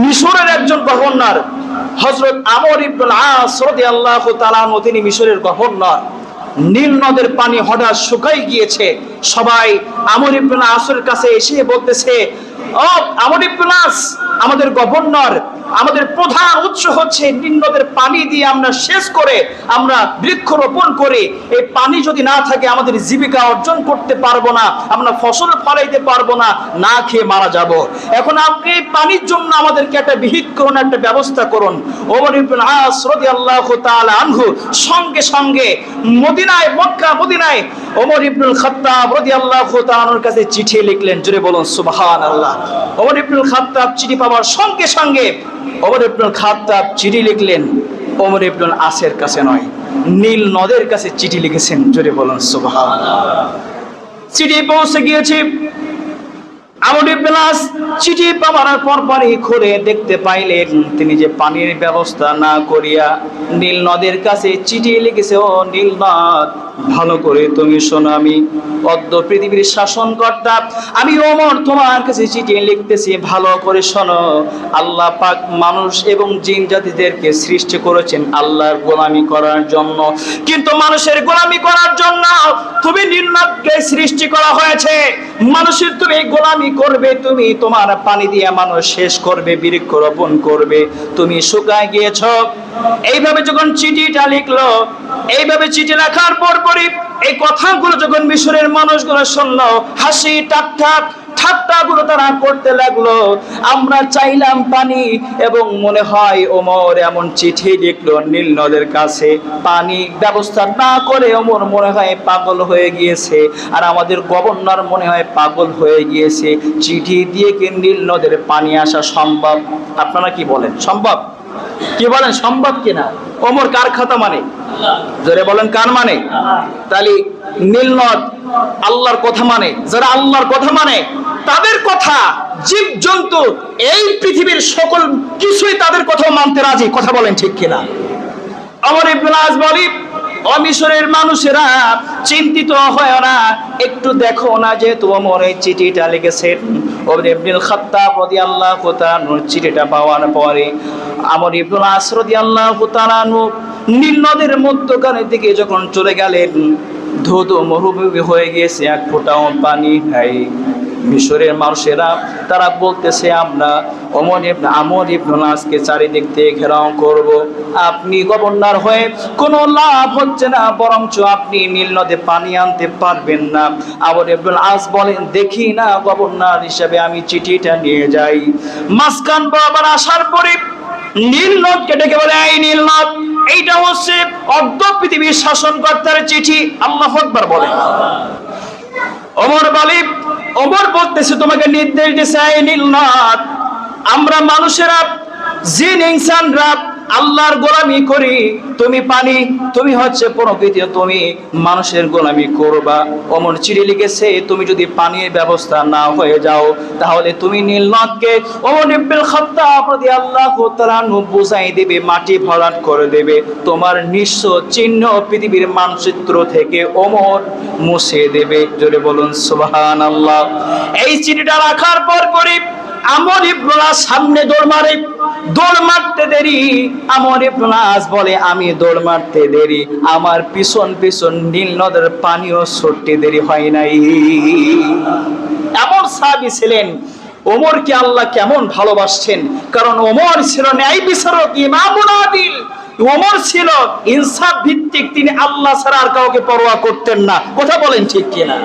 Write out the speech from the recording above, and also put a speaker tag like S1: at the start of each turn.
S1: মিশরের একজন গভর্নর হজরত আমর ইবনুল আল্লাহ তিনি মিশরের গভর্নর। নীল নদের পানি হঠাৎ শুকাই গিয়েছে। সবাই আমর ইবনুল আসরের কাছে এসে বলতেছে আমাদের গভর্নর আমাদের প্রধান উৎস হচ্ছে নীল নদের পানি দিয়ে আমরা শেষ করে, আমরা এই পানি যদি না থাকে, আমাদের জীবিকা অর্জন করতে পারব না, আমরা ফসল ফলাইতে পারব না না খেয়ে মারা যাব। এখন আপনি এই পানির জন্য আমাদেরকে একটা বিহিত করুন একটা ব্যবস্থা করুন। ওমর সঙ্গে সঙ্গে মদিনায়, মক্কা, মদিনায় ওমর ইবনুল খাত্তাব রাদিয়াল্লাহু তাআলা আনহুর কাছে চিঠি লিখলেন। জুড়ে বলুন, সুবহানাল্লাহ। ওমর ইবনুল খাত্তাব চিঠি পাওয়ার সঙ্গে সঙ্গে ওমর ইবনুল খাত্তাব চিঠি লিখলেন, ওমর ইবনুল আসের কাছে নয়, নীল নদের কাছে চিঠি লিখেছেন জুড়ে বলুন চিঠি পৌঁছে গিয়েছে। চিঠি পাওয়ার পর পরই খুলে দেখতে পাইলেন, তিনি যে পানির ব্যবস্থা না করিয়া নীল নদের কাছে চিঠি লিখেছে, ও নীল নদ। ভালো করে তুমি শোনো, আমি অদ্য পৃথিবীর শাসনকর্তা। আমি ওমর তোমার কাছে চিঠি লিখতেছি, ভালো করে শোনো। আল্লাহ পাক মানুষ এবং জিন জাতিদেরকে সৃষ্টি করেছেন আল্লাহর গোলামি করার জন্য। কিন্তু মানুষের গোলামি করার জন্য তুমি নীলনদকে সৃষ্টি করা হয়েছে। মানুষের তুমি গোলামি করবে, তুমি তোমার পানি দিয়ে মানুষ শেষ করবে বৃক্ষ রোপণ করবে। তুমি শুকায় গিয়েছ। এইভাবে যখন চিঠিটা লিখলো এইভাবে চিঠি লেখার পর পরই এই কথাগুলো যখন মিশরের মানুষগুলো শুনলো, হাসি ঠাট্টা ঠাট্টাগুলো তারা করতে লাগল। আমরা চাইলাম পানি এবং মনে হয় ওমর এমন চিঠি লিখলো নীল নদের কাছে। পানি ব্যবস্থা না করে ওমর মনে হয় পাগল হয়ে গিয়েছে আর আমাদের গভর্নর মনে হয় পাগল হয়ে গিয়েছে। চিঠি দিয়ে কি নীল নদের পানি আসা সম্ভব? আপনারা কি বলেন? সম্ভব? কি বলেন সম্ভব কিনা? ওমর কার খাতা মানে? জোরে বলেন, কার মানে? তাহলে নীলনদ আল্লাহর কথা মানে। যারা আল্লাহর কথা মানে তাদের কথা জীব জন্তু এই পৃথিবীর সকল কিছুই তাদের কথা মানতে রাজি। কথা বলেন ঠিক কিনা? আমার ইবনাজ বলি অমিশরের মানুষেরা চিন্তিত হয় না। একটু দেখো না যে তোমার এই চিঠিটা লিখেছেন। ইবনুল খাত্তাব রাদিয়াল্লাহু তাআলা চিঠিটা পাওয়ার পরে আমর ইবনুল আস রাদিয়াল্লাহু তাআলা নীল নদের মধ্যখানের দিকে যখন চলে গেলেন ধুধ মরুভূমি হয়ে গিয়েছে, এক ফোঁটাও পানি নাই। মিশরের মানুষেরা, তারা বলতেছে, আমরা অমর ইবনে আমর ইবনুল আজকে চারিদিক থেকে ঘেরাও করব। আপনি গভর্নর হয়ে কোনো লাভ হচ্ছে না, বরঞ্চ আপনি নীল নদে পানি আনতে পারবেন না। আমর ইবনুল আজ বলেন, দেখি না গভর্নর হিসাবে আমি চিঠিটা নিয়ে যাই। মাসকান বরাবর আসার পরে নীল নদকে ডেকে বলে, এই নীল নদ, এইটা হচ্ছে অর্ধ পৃথিবীর শাসনকর্তার চিঠি। আল্লাহ আকবার বলে। ওমর বলি ওমর বলতেছে, তোমাকে নির্দেশ দিছে, এই নীলনাথ আমরা মানুষেরা, জিন, ইনসানরা, আল্লাহর গোলামি করি। তুমি পানি, তুমি হচ্ছে প্রকৃতি, তুমি মানুষের গোলামি করবা। অমর চিঠি লিখেছে, তুমি যদি পানির ব্যবস্থা না হয়ে যাও, তাহলে তুমি নীলনদকে অমর ইবনুল খাত্তাব রাদিয়াল্লাহু তাআলা আনহু বুঝাই দেবে, মাটি ভরাট করে দেবে। তোমার নিঃস্ব চিহ্ন পৃথিবীর মানচিত্র থেকে অমর মুছে দেবে। জোরে বলুন, সুবহানাল্লাহ। এই চিঠিটা রাখার পর পরই আমর ইবনুল্লাহ সামনে দৌড় মারে। দৌড় মারতে দেরি। আমর ইবনুল্লাহ বলে, আমি দৌড় মারতে দেরি। আমার পিছন পিছন নীল নদের পানিও ছুটতে দেরি হয় নাই। এমন সাহাবী ছিলেন। ওমরকে আল্লাহ কেমন ভালোবাসছেন? কারণ ওমর ছিল ন্যায় বিচারক, ইমামুল আদিল। ওমর ছিল ইনসাফ ভিত্তিক। তিনি আল্লাহ ছাড়া আর কাউকে পরোয়া করতেন না। কথা বলেন ঠিক কিনা?